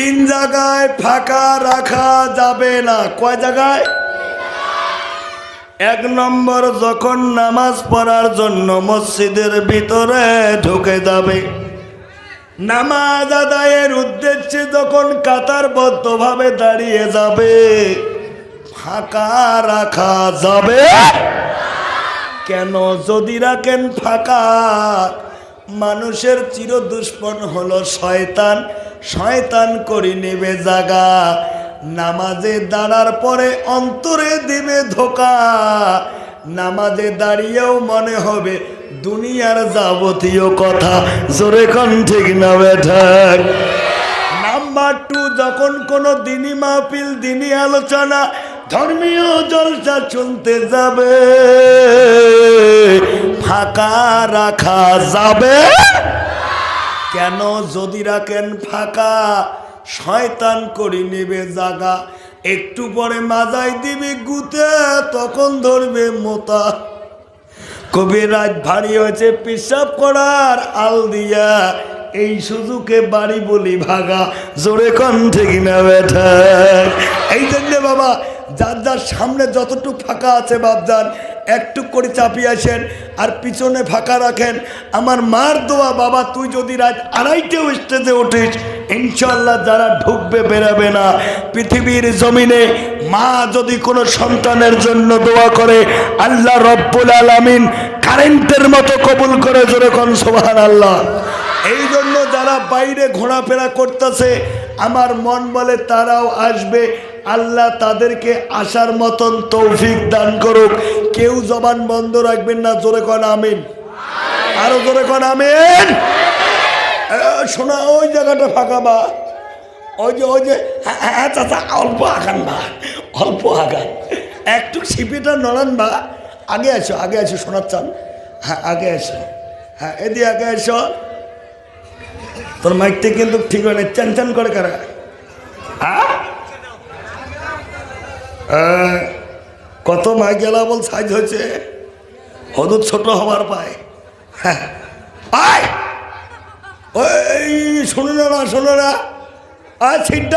তিন জায়গায় ফাঁকা রাখা যাবে না। কয় জায়গায়? এক নম্বর যখন নামাজ পড়ার জন্য মসজিদের ভিতরে ঢুকে যাবে। নামাজ আদায়ের উদ্দেশ্যে যখন কাতারবদ্ধভাবে দাঁড়িয়ে যাবে, ফাঁকা রাখা যাবে? কেন? যদি রাখেন ফাঁকা, মানুষের চির দুষ্পন হলো শয়তান। শয়তান করে নেবে জাগা। নামাজে দাঁড়ার পরে অন্তরে দিবে ধোকা। নামাজে দাঁড়িয়েও মনে হবে দুনিয়ার যাবতীয় কথা। জোরে কন ঠিক না বেঠাক নাম্বার টু যখন কোনো দিনী মাহফিল, দিনী আলোচনা, ধর্মীয় জলসা চলতে যাবে, ফাঁকা রাখা যাবে। কেন যদি রাখেন ফাঁকা? শয়তান করে নেবে জাগা। একটু পরে মাজাই দিবে গুতে, তখন ধরবে মোতা। কবিরাজ ভারী হয়েছে, পেশাব করার আল দিয়া। এই সুযোগে বাড়ি বলি ভাগা, জোরে কন ঠিক না বেঠা। এই জন্যে বাবা, যার যার সামনে যতটুকু ফাঁকা আছে বাপজান একটু করে চাপিয়ে আসেন আর পিছনে ফাঁকা রাখেন। আমার মার দোয়া, বাবা, তুই যদি রাত আড়াইটেও স্টেজে উঠিস ইনশাল্লাহ যারা ঢুকবে বেরাবে না। পৃথিবীর জমিনে মা যদি কোনো সন্তানের জন্য দোয়া করে, আল্লাহ রব্বুল আলামিন কারেন্টের মতো কবুল করে জোরে কন সোহান আল্লাহ এই জন্য যারা বাইরে ঘোরাফেরা করতেছে, আমার মন বলে তারাও আসবে। আল্লাহ তাদেরকে আসার মতন তৌফিক দান করুক। কেউ জবান বন্ধ রাখবেন না জোরে কন আমিন। আরও জোরে কন আমিন। শোনা ওই জায়গাটা ফাঁকা বা। ওই যে ওই যে হ্যাঁ, হ্যাঁ চাচা অল্প আগান বা অল্প আগান। একটু ছিপিটা নড়ান বা। আগে আসো আগে আসো চান। হ্যাঁ আগে আসো হ্যাঁ এদি আগে এসো। তোর মাইকটা কিন্তু ঠিক হয় না চ্যান চান করে কারা? আহ, কত মাইক গেলা বল সাইজ হয়েছে? হদুর ছোট হবার পায়। হ্যাঁ আয়! ওই শোনো না শোনো না। আয় সিট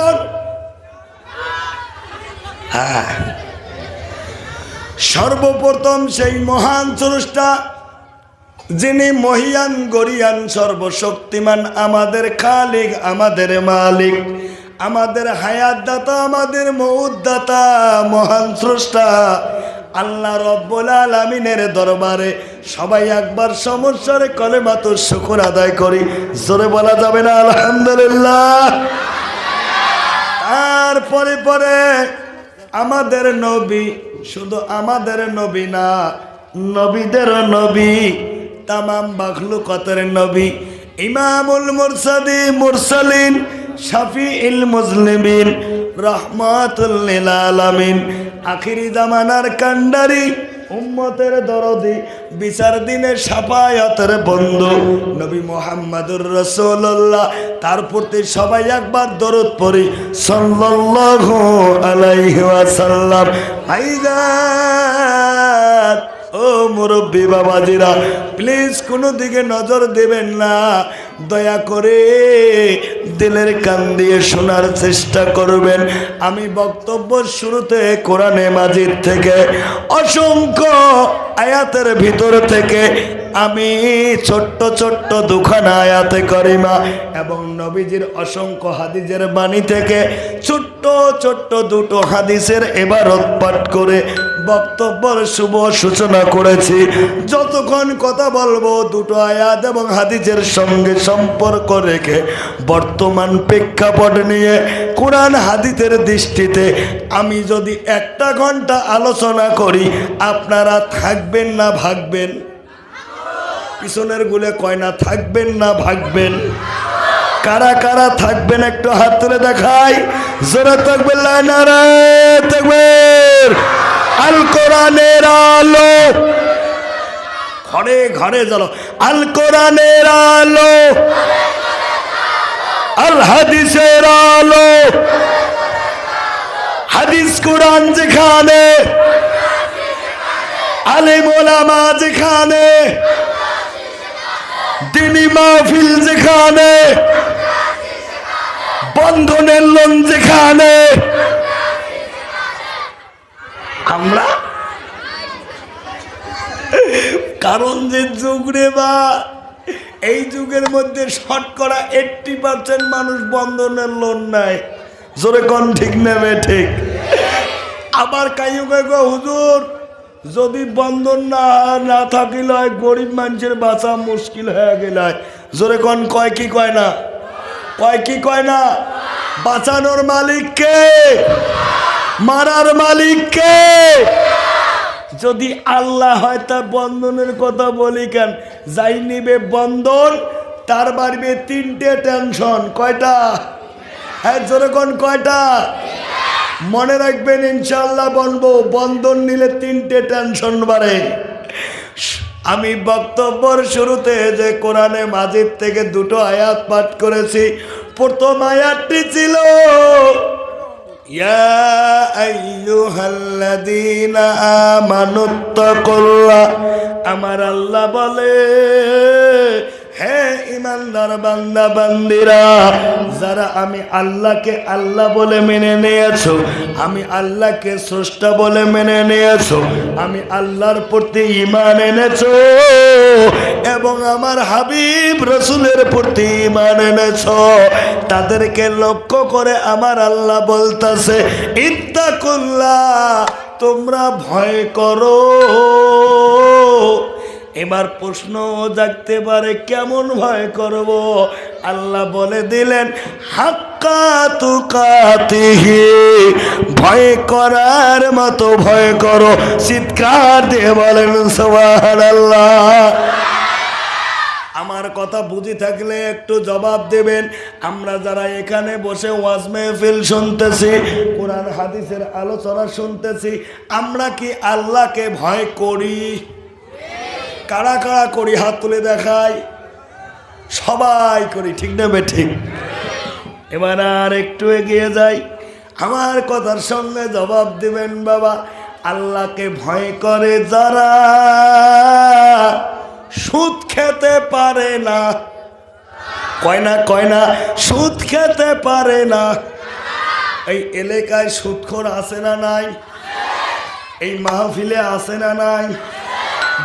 হ্যাঁ। সর্বপ্রথম সেই মহান চরুষটা যিনি মহিয়ান গরিয়ান সর্বশক্তিমান আমাদের খালিক আমাদের মালিক। আমাদের হায়াত দাতা আমাদের মৌদাতা মহান স্রষ্টা, আল্লাহ রব্বুল আলমিনের দরবারে সবাই একবার সমস্যারে কলে মাত্র শুকুর আদায় করি। জোরে বলা যাবে না? আলহামদুলিল্লাহ। তারপরে পরে আমাদের নবী শুধু আমাদের নবী না, নবীদের নবী, তামাম বাখলু কতের নবী, ইমামুল মুরসাদি, মুরসালিন শাফি ইল মুসলিমিন রহমাতুল্লিল আলামিন। আখিরি জামানার কান্ডারি উম্মতের দরদি, বিচার দিনে সাফায়াতের বন্ধু নবী মোহাম্মদুর রসুল্লাহ তার প্রতি সবাই একবার দরদ পড়ি, সাল্লাল্লাহু আলাইহি ও মুরব্বী বাবাজিরা, প্লিজ কোনো দিকে নজর দেবেন না। দয়া করে দিলের কান দিয়ে শোনার চেষ্টা করবেন। আমি বক্তব্য শুরুতে কোরআনে মাজিদ থেকে অসংখ্য আয়াতের ভিতর থেকে আমি ছোট্ট ছোট্ট দুখানা আয়াতে করিমা এবং নবীজির অসংখ্য হাদিসের বাণী থেকে ছোট্ট ছোট্ট দুটো হাদিসের এবারত পাঠ করে বক্তব্যের শুভ সূচনা করেছি। যতক্ষণ কথা বলব, দুটো আয়াত এবং হাদিসের সঙ্গে সম্পর্ক রেখে বর্তমান প্রেক্ষাপট নিয়ে কোরআন হাদিসের দৃষ্টিতে আমি যদি একটা ঘণ্টা আলোচনা করি, আপনারা থাকবেন না ভাগবেন। পিছনের গুলে কয় না থাকবেন না ভাগবেন। কারা কারা থাকবেন একটু হাত তুলে দেখাই। জোরে থাকবেন লাইনারে থাকবেন আল কোরআনের আলো। ঘরে ঘরে চলো আল কোরআনের আলো। আল হাদিসের আলো। হাদিস কোরআন যেখানে, আলিম যেখানে, দিনী মাহফিল যেখানে, বন্ধনের লোন যেখানে আমরা যে যুগ রে বা। এই যুগের মধ্যে শতকরা এইটটি পার্সেন্ট মানুষ বন্ধনের লোন নেয়। জোরে কোন, ঠিক নেবে, ঠিক। আবার কাইও কাইগো হুজুর, যদি বন্ধন না না থাকিল গরিব মানুষের বাঁচা মুশকিল হয়ে গেল। জোরে কোন, কয় কি কয় না? কয় কি কয় না? বাঁচানোর মালিক কে? মারার মালিক কে? যদি আল্লাহ হয়, তা বন্ধনের কথা বলি কেন? যাই নিবে বন্ধন, তার বাড়বে তিনটে টেনশন কয়টা? হ্যাঁ যেরকম কয়টা? মনে রাখবেন ইনশাল্লাহ বলব, বন্ধন নিলে তিনটে টেনশন বাড়ে। আমি বক্তব্যর শুরুতে যে কোরআনে মাজিদ থেকে দুটো আয়াত পাঠ করেছি। প্রথম আয়াতটি ছিল আমার আল্লাহ বলে হে ইমানদার বান্দা, বান্দিরা, যারা আমি আল্লাহকে আল্লাহ বলে মেনে নিয়েছো, আমি আল্লাহকে স্রষ্টা বলে মেনে নিয়েছো, আমি আল্লাহর প্রতি ইমান এনেছো এবং আমার হাবিব রসুলের প্রতি ইমান এনেছো। তাদেরকে লক্ষ্য করে আমার আল্লাহ বলতাছে, ইত্তাকুল্লাহ, তোমরা ভয় করো। এবার প্রশ্ন জাগতে পারে, কেমন ভয় করব? আল্লাহ বলে দিলেন, হাক্কা তুকাতিহি, ভয় করার মতো ভয় করো। চিৎকার দিয়ে বলেন সবার আল্লাহ আমার কথা বুঝি থাকলে একটু জবাব দেবেন। আমরা যারা এখানে বসে ওয়াজ মেহফিল শুনতেছি, কোরআন, হাদিসের আলোচনা শুনতেছি, আমরা কি আল্লাহকে ভয় করি? কারা কারা করি হাত তুলে দেখাই? সবাই করি, ঠিক না ঠিক? এবার আর একটু এগিয়ে যাই। আমার কথার সঙ্গে জবাব দিবেন বাবা, আল্লাহকে ভয় করে যারা সুদ খেতে পারে না। কয় না কয় না, সুদ খেতে পারে না। এই এলাকায় সুদখোর আছে না নাই? এই মাহফিলে আছে না নাই?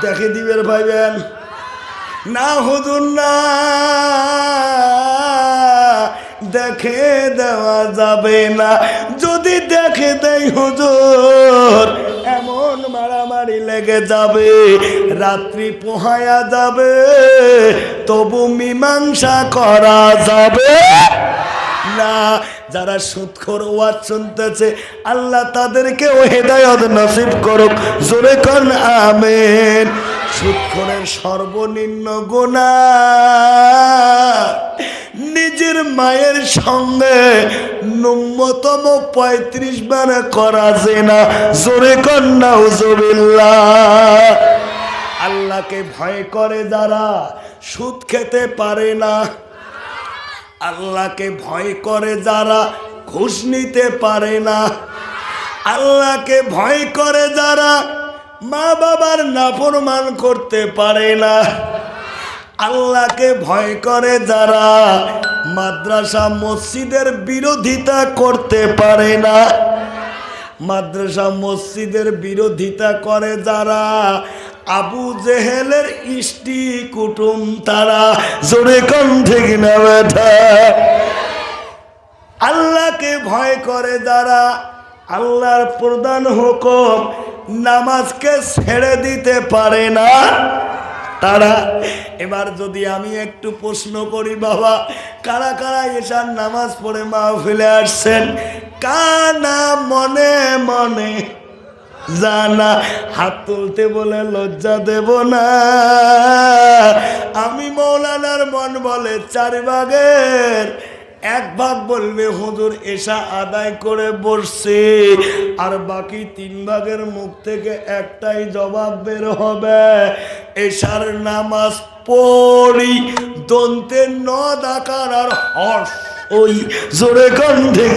দেখে দিবেন ভাইবেন। না হুজুর, না। দেখে দেওয়া যাবে না। যদি দেখে দেই হুজুর, এমন মারামারি লেগে যাবে, রাত্রি পোহায়া যাবে, তবু মীমাংসা করা যাবে। না, যারা সুৎখর ওয়াজ শুনতেছে, আল্লাহ তাদেরকেও হেদায়ত নসিব করুক। জোরে কন, আমেন। সুৎখরের সর্বনিম্ন গোনা নিজের মায়ের সঙ্গে ন্যূনতম পঁয়ত্রিশ বার করা যে না জোরে কন্যা হুজুবিল্লাহ আল্লাহকে ভয় করে যারা সুদ খেতে পারে না আল্লাহকে ভয় করে যারা ঘুষ নিতে পারে না। আল্লাহকে ভয় করে যারা মা বাবার নাফরমান করতে পারে না। আল্লাহকে ভয় করে যারা মাদ্রাসা মসজিদের বিরোধিতা করতে পারে না। মাদ্রাসা মসজিদের বিরোধিতা করে যারা আবু জেহেলের ইষ্টি কুটুম তারা জোরে কম ঠিক না বেঠা আল্লাহকে ভয় করে যারা আল্লাহর প্রধান হুকুম নামাজকে ছেড়ে দিতে পারে না। তারা, এবার যদি আমি একটু প্রশ্ন করি, বাবা, কারা কারা এসার নামাজ পড়ে মাহফিলে আসছেন? কানা মনে মনে জানা, হাত তুলতে বলে লজ্জা দেব না। আমি মৌলানার মন বলে চার ভাগের, এক ভাগ বলবে, হুজুর, এসা আদায় করে বসছে। আর বাকি তিন ভাগের মুখ থেকে একটাই জবাব বের হবে এসার নামাজ পড়ি, দন্তে ন ডাকার আর হর্ষ, ওই জোরে কন ঠিক